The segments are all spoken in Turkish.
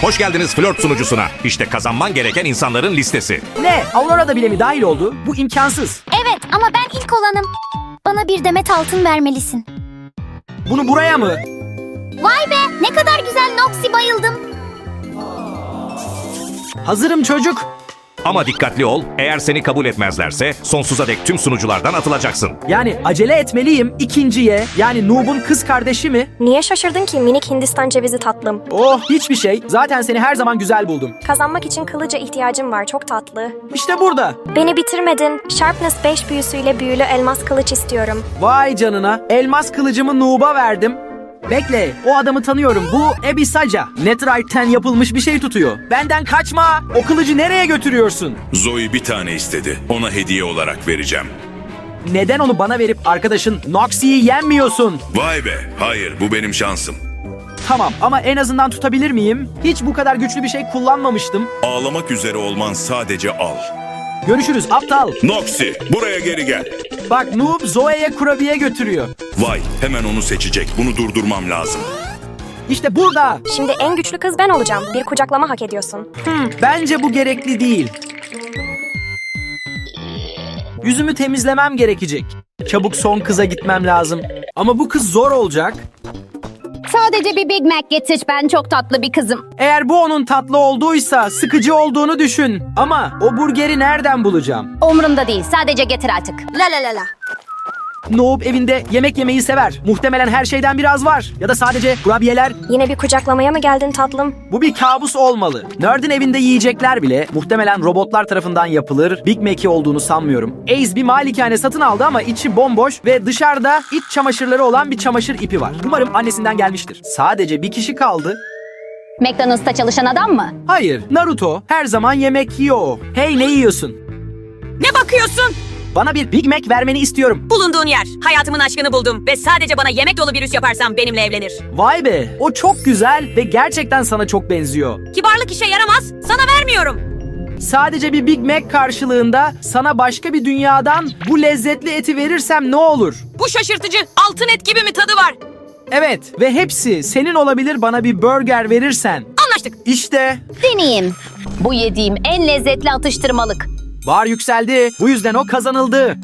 Hoş geldiniz flört sunucusuna. İşte kazanman gereken insanların listesi. Ne? Aurora da bile mi dahil oldu? Bu imkansız. Evet ama ben ilk olanım. Bana bir demet altın vermelisin. Bunu buraya mı? Vay be ne kadar güzel Noxy bayıldım. Hazırım çocuk. Ama dikkatli ol, eğer seni kabul etmezlerse sonsuza dek tüm sunuculardan atılacaksın. Yani acele etmeliyim ikinciye. Yani Noob'un kız kardeşi mi? Niye şaşırdın ki minik Hindistan cevizi tatlım? Oh hiçbir şey. Zaten seni her zaman güzel buldum. Kazanmak için kılıca ihtiyacım var çok tatlı. İşte burada. Beni bitirmedin. Sharpness 5 büyüsüyle büyülü elmas kılıç istiyorum. Vay canına. Elmas kılıcımı Noob'a verdim. Bekle, o adamı tanıyorum. Bu Ebisaca. Netherite'ten yapılmış bir şey tutuyor. Benden kaçma. O kılıcı nereye götürüyorsun? Zoe bir tane istedi. Ona hediye olarak vereceğim. Neden onu bana verip arkadaşın Noxie'yi yenmiyorsun? Vay be, hayır bu benim şansım. Tamam ama en azından tutabilir miyim? Hiç bu kadar güçlü bir şey kullanmamıştım. Ağlamak üzere olman sadece al. Görüşürüz aptal. Noxy, buraya geri gel. Bak Noob Zoe'ye kurabiye götürüyor. Vay, hemen onu seçecek. Bunu durdurmam lazım. İşte burada. Şimdi en güçlü kız ben olacağım. Bir kucaklama hak ediyorsun. Bence bu gerekli değil. Yüzümü temizlemem gerekecek. Çabuk son kıza gitmem lazım. Ama bu kız zor olacak. Sadece bir Big Mac getir ben çok tatlı bir kızım. Eğer bu onun tatlı olduysa sıkıcı olduğunu düşün. Ama o burgeri nereden bulacağım? Umurumda değil sadece getir artık. La la la la. Noob evinde yemek yemeyi sever. Muhtemelen her şeyden biraz var. Ya da sadece kurabiyeler. Yine bir kucaklamaya mı geldin tatlım? Bu bir kabus olmalı. Nerd'in evinde yiyecekler bile muhtemelen robotlar tarafından yapılır. Big Mac'i olduğunu sanmıyorum. Ace bir malikane satın aldı ama içi bomboş ve dışarıda iç çamaşırları olan bir çamaşır ipi var. Umarım annesinden gelmiştir. Sadece bir kişi kaldı. McDonald's'ta çalışan adam mı? Hayır, Naruto her zaman yemek yiyor. Hey ne yiyorsun? Ne bakıyorsun? Bana bir Big Mac vermeni istiyorum. Bulunduğun yer. Hayatımın aşkını buldum ve sadece bana yemek dolu bir üs yaparsan benimle evlenir. Vay be, o çok güzel ve gerçekten sana çok benziyor. Kibarlık işe yaramaz. Sana vermiyorum. Sadece bir Big Mac karşılığında sana başka bir dünyadan bu lezzetli eti verirsem ne olur? Bu şaşırtıcı. Altın et gibi mi tadı var? Evet ve hepsi senin olabilir bana bir burger verirsen. Anlaştık. İşte Deneyeyim. Bu yediğim en lezzetli atıştırmalık. Bar yükseldi. Bu yüzden o kazanıldı.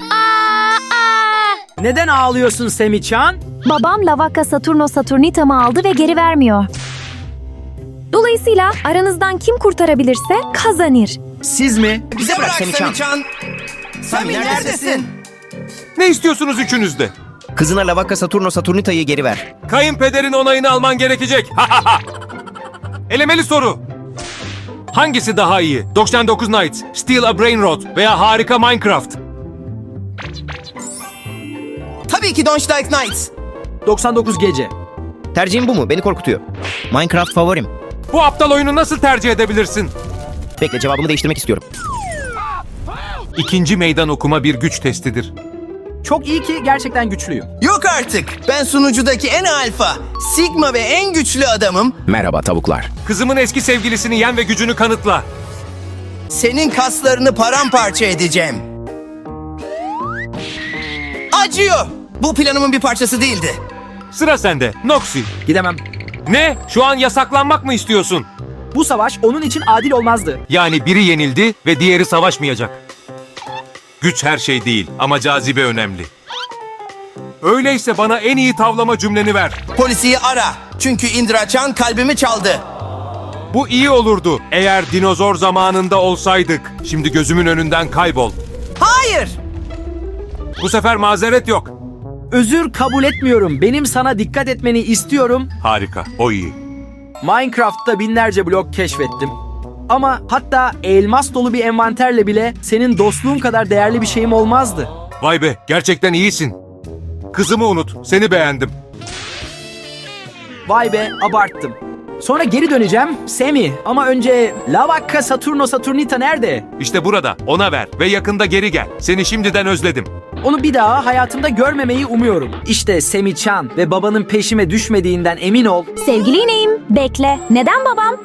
Neden ağlıyorsun Semichan? Babam Lavaka Saturno Saturnita'mı aldı ve geri vermiyor. Dolayısıyla aranızdan kim kurtarabilirse kazanır. Siz mi? Bize bırak Semichan. Sami neredesin? Ne istiyorsunuz üçünüz de? Kızına Lavaka Saturno Saturnita'yı geri ver. Kayınpederin onayını alman gerekecek. Ha ha ha. Elemeli soru. Hangisi daha iyi? 99 Nights, Steal a Brain Rot veya harika Minecraft? Tabii ki Don't Strike Knights. 99 gece. Tercihim bu mu? Beni korkutuyor. Minecraft favorim. Bu aptal oyunu nasıl tercih edebilirsin? Bekle cevabımı değiştirmek istiyorum. İkinci meydan okuma bir güç testidir. Çok iyi ki gerçekten güçlüyüm. Yok artık. Ben sunucudaki en alfa, sigma ve en güçlü adamım. Merhaba tavuklar. Kızımın eski sevgilisini yen ve gücünü kanıtla. Senin kaslarını paramparça edeceğim. Acıyor. Bu planımın bir parçası değildi. Sıra sende. Noxy. Gidemem. Ne? Şu an yasaklanmak mı istiyorsun? Bu savaş onun için adil olmazdı. Yani biri yenildi ve diğeri savaşmayacak. Güç her şey değil ama cazibe önemli. Öyleyse bana en iyi tavlama cümleni ver. Polisiyi ara. Çünkü Indra Chan kalbimi çaldı. Bu iyi olurdu eğer dinozor zamanında olsaydık. Şimdi gözümün önünden kaybol. Hayır. Bu sefer mazeret yok. Özür kabul etmiyorum. Benim sana dikkat etmeni istiyorum. Harika, o iyi. Minecraft'ta binlerce blok keşfettim. Ama hatta elmas dolu bir envanterle bile senin dostluğun kadar değerli bir şeyim olmazdı. Vay be, gerçekten iyisin. Kızımı unut, seni beğendim. Vay be abarttım. Sonra geri döneceğim. Semi ama önce Lavakka Saturno Saturnita nerede? İşte burada, ona ver ve yakında geri gel. Seni şimdiden özledim. Onu bir daha hayatımda görmemeyi umuyorum. İşte Semi Chan ve babanın peşime düşmediğinden emin ol. Sevgili ineğim, bekle. Neden babam?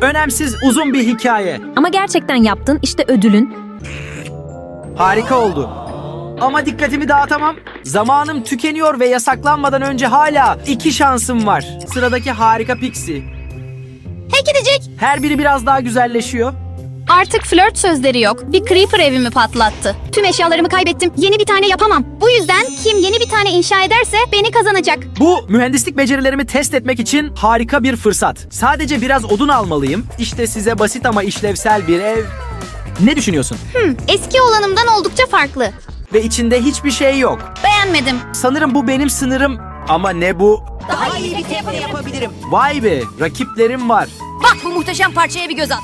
Önemsiz uzun bir hikaye. Ama gerçekten yaptın, işte ödülün. Harika oldu. Ama dikkatimi dağıtamam. Zamanım tükeniyor ve yasaklanmadan önce hala iki şansım var. Sıradaki harika Pixie. tek gidecek. Her biri biraz daha güzelleşiyor. Artık flört sözleri yok. Bir creeper evimi patlattı. Tüm eşyalarımı kaybettim. Yeni bir tane yapamam. Bu yüzden kim yeni bir tane inşa ederse beni kazanacak. Bu mühendislik becerilerimi test etmek için harika bir fırsat. Sadece biraz odun almalıyım. İşte size basit ama işlevsel bir ev. Ne düşünüyorsun? Eski olanımdan oldukça farklı. Ve içinde hiçbir şey yok. Beğenmedim. Sanırım bu benim sınırım. Ama ne bu? Daha iyi bir tepki yapabilirim. Vay be, rakiplerim var. Bak bu muhteşem parçaya bir göz at.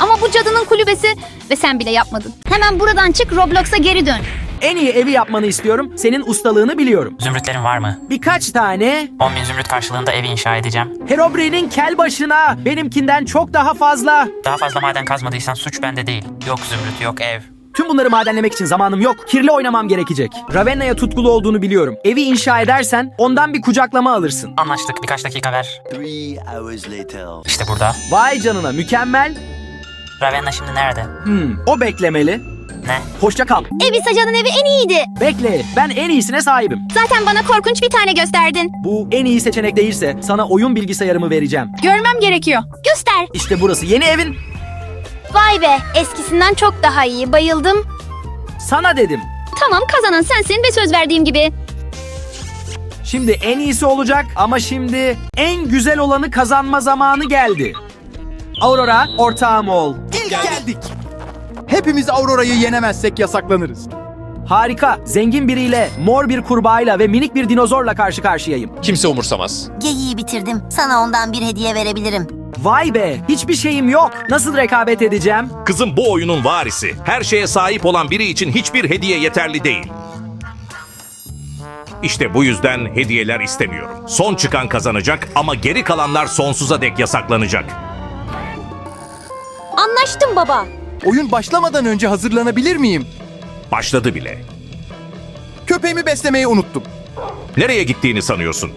Ama bu cadının kulübesi ve sen bile yapmadın. Hemen buradan çık Roblox'a geri dön. En iyi evi yapmanı istiyorum. Senin ustalığını biliyorum. Zümrütlerin var mı? Birkaç tane 10 bin zümrüt karşılığında evi inşa edeceğim. Herobrine'in kel başına benimkinden çok daha fazla. Daha fazla maden kazmadıysan suç bende değil. Yok zümrüt yok ev. Tüm bunları madenlemek için zamanım yok. Kirli oynamam gerekecek. Ravenna'ya tutkulu olduğunu biliyorum. Evi inşa edersen ondan bir kucaklama alırsın. Anlaştık birkaç dakika ver. İşte burada. Vay canına mükemmel. Ravenna şimdi nerede? Hmm, o beklemeli. Ne? Hoşça kal. Evi Sacan'ın evi en iyiydi. Bekle, ben en iyisine sahibim. Zaten bana korkunç bir tane gösterdin. Bu en iyi seçenek değilse sana oyun bilgisayarımı vereceğim. Görmem gerekiyor. Göster. İşte burası yeni evin. Vay be eskisinden çok daha iyi. Bayıldım. Sana dedim. Tamam kazanan sensin ve söz verdiğim gibi. Şimdi en iyisi olacak ama şimdi en güzel olanı kazanma zamanı geldi. Aurora, ortağım ol. İlk geldik. Hepimiz Aurora'yı yenemezsek yasaklanırız. Harika. Zengin biriyle, mor bir kurbağayla ve minik bir dinozorla karşı karşıyayım. Kimse umursamaz. Geyiği bitirdim. Sana ondan bir hediye verebilirim. Vay be, hiçbir şeyim yok. Nasıl rekabet edeceğim? Kızım bu oyunun varisi. Her şeye sahip olan biri için hiçbir hediye yeterli değil. İşte bu yüzden hediyeler istemiyorum. Son çıkan kazanacak ama geri kalanlar sonsuza dek yasaklanacak. Anlaştım baba. Oyun başlamadan önce hazırlanabilir miyim? Başladı bile. Köpeğimi beslemeyi unuttum. Nereye gittiğini sanıyorsun?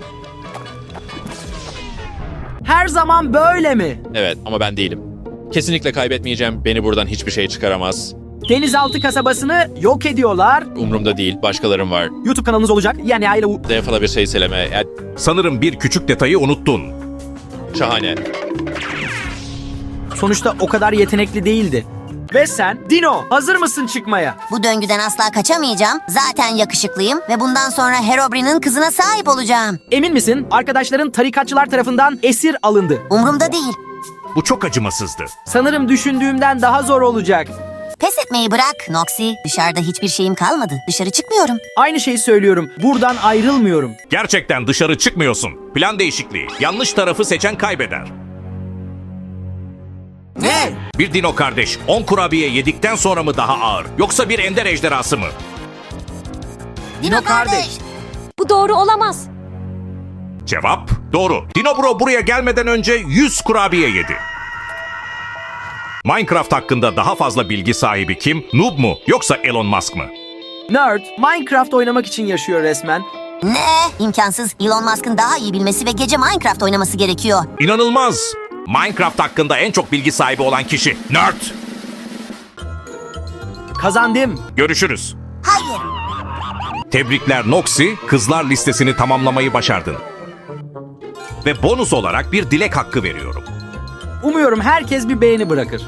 Her zaman böyle mi? Evet ama ben değilim. Kesinlikle kaybetmeyeceğim. Beni buradan hiçbir şey çıkaramaz. Denizaltı kasabasını yok ediyorlar. Umurumda değil. Başkalarım var. YouTube kanalınız olacak. Yani aile bu. Defala bir şey söyleme. Ya, Sanırım bir küçük detayı unuttun. şahane. Sonuçta o kadar yetenekli değildi. Ve sen, Dino, hazır mısın çıkmaya? Bu döngüden asla kaçamayacağım. Zaten yakışıklıyım ve bundan sonra Herobrine'in kızına sahip olacağım. Emin misin? Arkadaşların tarikatçılar tarafından esir alındı. Umrumda değil. Bu çok acımasızdı. Sanırım düşündüğümden daha zor olacak. Pes etmeyi bırak Noxy. Dışarıda hiçbir şeyim kalmadı. Dışarı çıkmıyorum. Aynı şeyi söylüyorum. Buradan ayrılmıyorum. Gerçekten dışarı çıkmıyorsun. Plan değişikliği. Yanlış tarafı seçen kaybeder. Ne? Bir dino kardeş 10 kurabiye yedikten sonra mı daha ağır? Yoksa bir ender ejderhası mı? Dino kardeş. Bu doğru olamaz. Cevap doğru. Dino Bro buraya gelmeden önce 100 kurabiye yedi. Minecraft hakkında daha fazla bilgi sahibi kim? Noob mu yoksa Elon Musk mı? Nerd, Minecraft oynamak için yaşıyor resmen. Ne? İmkansız. Elon Musk'ın daha iyi bilmesi ve gece Minecraft oynaması gerekiyor. İnanılmaz. Minecraft hakkında en çok bilgi sahibi olan kişi Nerd. Kazandım. Görüşürüz. Hayır. Tebrikler Noxy, kızlar listesini tamamlamayı başardın. Ve bonus olarak bir dilek hakkı veriyorum. Umuyorum herkes bir beğeni bırakır.